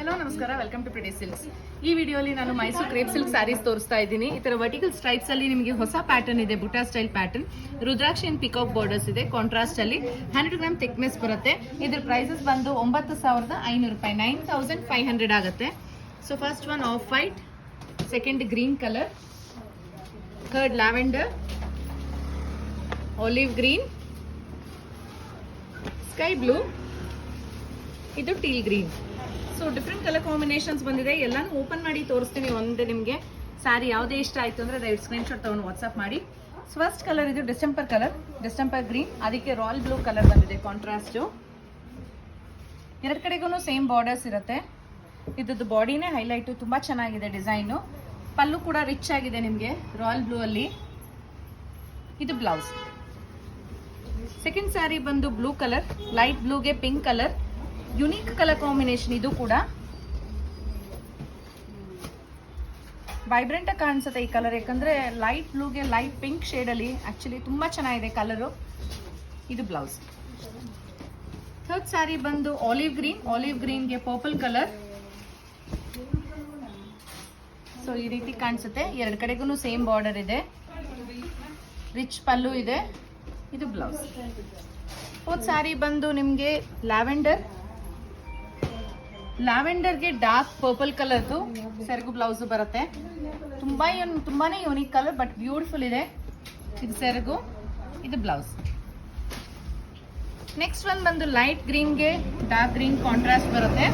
Hello ನಮಸ್ಕಾರ. Welcome to pretty silks ಈ ವಿಡಿಯೋಲಿ ನಾನು ಮೈಸೂರು ಕ್ರೇಪ್ ಸಿಲ್ಕ್ ಸ್ಯಾರೀಸ್ ತೋರಿಸ್ತಾ ಇದ್ದೀನಿ. ಈ ತರ ವರ್ಟಿಕಲ್ ಸ್ಟ್ರೈಪ್ಸ್ ಅಲ್ಲಿ ನಿಮಗೆ ಹೊಸ ಪ್ಯಾಟರ್ನ್ ಇದೆ, ಬುಟಾ style pattern Rudrakshi and peacock borders ಇದೆ ಕಾಂಟ್ರಾಸ್ಟ್ ಅಲ್ಲಿ. ಹಂಡ್ರೆಡ್ ಗ್ರಾಮ್ ಥಿಕ್ನೆಸ್ ಬರುತ್ತೆ. ಇದ್ರ ಪ್ರೈಸಸ್ ಬಂದು ಒಂಬತ್ತು ಸಾವಿರದ ಐನೂರು ರೂಪಾಯಿ. ನೈನ್ ತೌಸಂಡ್ ಫೈವ್ ಹಂಡ್ರೆಡ್ ಆಗುತ್ತೆ. So first one off white second green colour third lavender olive green sky blue ಇದು teal green so different colour combinations ಬಂದಿದೆ. ಎಲ್ಲಾನು ಓಪನ್ ಮಾಡಿ ತೋರಿಸ್ತೀನಿ ಒಂದೇ ನಿಮಗೆ. ಸ್ಯಾರಿ ಯಾವುದೇ ಇಷ್ಟ ಆಯಿತು ಅಂದರೆ ದಯವಿಟ್ಟು ಸ್ಕ್ರೀನ್ಶಾಟ್ ತೊಗೊಂಡು ವಾಟ್ಸಪ್ ಮಾಡಿ. ಫಸ್ಟ್ ಕಲರ್ ಇದು ಡಿಸ್ಟೆಂಪರ್ ಕಲರ್ ಡಿಸ್ಟೆಂಪರ್ ಗ್ರೀನ್ ಅದಕ್ಕೆ ರಾಯಲ್ ಬ್ಲೂ ಕಲರ್ ಬಂದಿದೆ ಕಾಂಟ್ರಾಸ್ಟು ಎರಡು ಕಡೆಗೂ ಸೇಮ್ ಬಾರ್ಡರ್ಸ್ ಇರುತ್ತೆ. ಇದ್ರದ್ದು ಬಾಡಿನೇ ಹೈಲೈಟು ತುಂಬ ಚೆನ್ನಾಗಿದೆ ಡಿಸೈನು ಪಲ್ಲು ಕೂಡ ರಿಚ್ ಆಗಿದೆ ನಿಮಗೆ ರಾಯಲ್ ಬ್ಲೂ ಅಲ್ಲಿ. ಇದು ಬ್ಲೌಸ್ ಸೆಕೆಂಡ್ ಸ್ಯಾರಿ ಬಂದು blue colour light ಬ್ಲೂಗೆ pink colour unique colour combination ಇದು ಕೂಡ. ವೈಬ್ರೆಂಟ್ ಕಾಣಿಸುತ್ತೆ ಈ ಕಲರ್ ಯಾಕಂದ್ರೆ ಲೈಟ್ ಬ್ಲೂಗೆ ಲೈಟ್ ಪಿಂಕ್ ಶೇಡ್ ಅಲ್ಲಿ ಆಕ್ಚುಲಿ ತುಂಬಾ ಚೆನ್ನಾಗಿದೆ ಕಲರು ಇದು ಬ್ಲೌಸ್ ಥರ್ಡ್ ಸ್ಯಾರಿ ಬಂದು ಆಲಿವ್ ಗ್ರೀನ್ ಆಲಿವ್ ಗ್ರೀನ್ಗೆ ಪರ್ಪಲ್ ಕಲರ್ ಸೊ ಈ ರೀತಿ ಕಾಣಿಸುತ್ತೆ. ಎರಡು ಕಡೆಗೂ ಸೇಮ್ ಬಾರ್ಡರ್ ಇದೆ. ರಿಚ್ ಪಲ್ಲು ಇದೆ. ಇದು ಬ್ಲೌಸ್ ಫೋರ್ತ್ ಸ್ಯಾರಿ ಬಂದು ನಿಮಗೆ ಲ್ಯಾವೆಂಡರ್ ಲ್ಯಾವೆಂಡರ್ಗೆ ಡಾರ್ಕ್ ಪರ್ಪಲ್ ಕಲರ್ದು ಸೆರಗು ಬ್ಲೌಸ್ ಬರುತ್ತೆ. ತುಂಬಾ ತುಂಬಾನೇ ಯೂನಿಕ್ ಕಲರ್, ಬಟ್ ಬ್ಯೂಟಿಫುಲ್ ಇದೆ. ಇದು ಸೆರಗು, ಇದು ಬ್ಲೌಸ್. ನೆಕ್ಸ್ಟ್ ಒಂದು ಬಂದು ಲೈಟ್ ಗ್ರೀನ್ಗೆ ಡಾರ್ಕ್ ಗ್ರೀನ್ ಕಾಂಟ್ರಾಸ್ಟ್ ಬರುತ್ತೆ.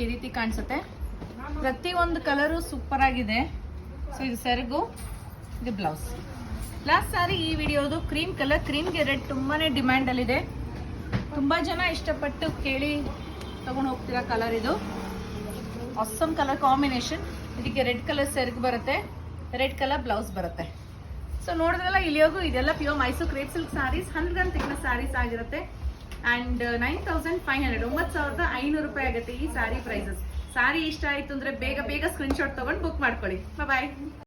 ಈ ರೀತಿ ಕಾಣಿಸುತ್ತೆ. ಪ್ರತಿ ಒಂದು ಕಲರು ಸೂಪರ್ ಆಗಿದೆ. ಸೊ ಇದು ಸೆರಗು, ಇದು ಬ್ಲೌಸ್. ಲಾಸ್ಟ್ ಸಾರಿ ಈ ವಿಡಿಯೋದು ಕ್ರೀಮ್ ಕಲರ್, ಕ್ರೀಮ್ಗೆ ರೆಡ್ ತುಂಬಾನೇ ಡಿಮ್ಯಾಂಡ್ ಅಲ್ಲಿದೆ. ತುಂಬಾ ಜನ ಇಷ್ಟಪಟ್ಟು ಕೇಳಿ ತಗೊಂಡು ಹೋಗ್ತಿರೋ ಕಲರ್ ಇದು. ಅಸ್ಸಮ್ ಕಲರ್ ಕಾಂಬಿನೇಷನ್ ಇದಕ್ಕೆ ರೆಡ್ ಕಲರ್ ಸೆರ್ಗ್ ಬರುತ್ತೆ ರೆಡ್ ಕಲರ್ ಬ್ಲೌಸ್ ಬರುತ್ತೆ. ಸೊ ನೋಡಿದ್ರಲ್ಲ ಇಲ್ಲಿಯೋಗು ಇದೆಲ್ಲ pure Mysuru crepe silk saris hundred gram thickness saris ಆಗಿರುತ್ತೆ. And nine thousand five hundred ಒಂಬತ್ತು ಸಾವಿರದ ಐನೂರು ರೂಪಾಯಿ ಆಗುತ್ತೆ ಈ ಸ್ಯಾರಿ ಪ್ರೈಸಸ್ ಸ್ಯಾರಿ ಇಷ್ಟ ಆಯ್ತು ಅಂದ್ರೆ ಬೇಗ ಬೇಗ ಸ್ಕ್ರೀನ್ಶಾಟ್ ತಗೊಂಡು ಬುಕ್ ಮಾಡ್ಕೊಳ್ಳಿ. ಬಾಯ್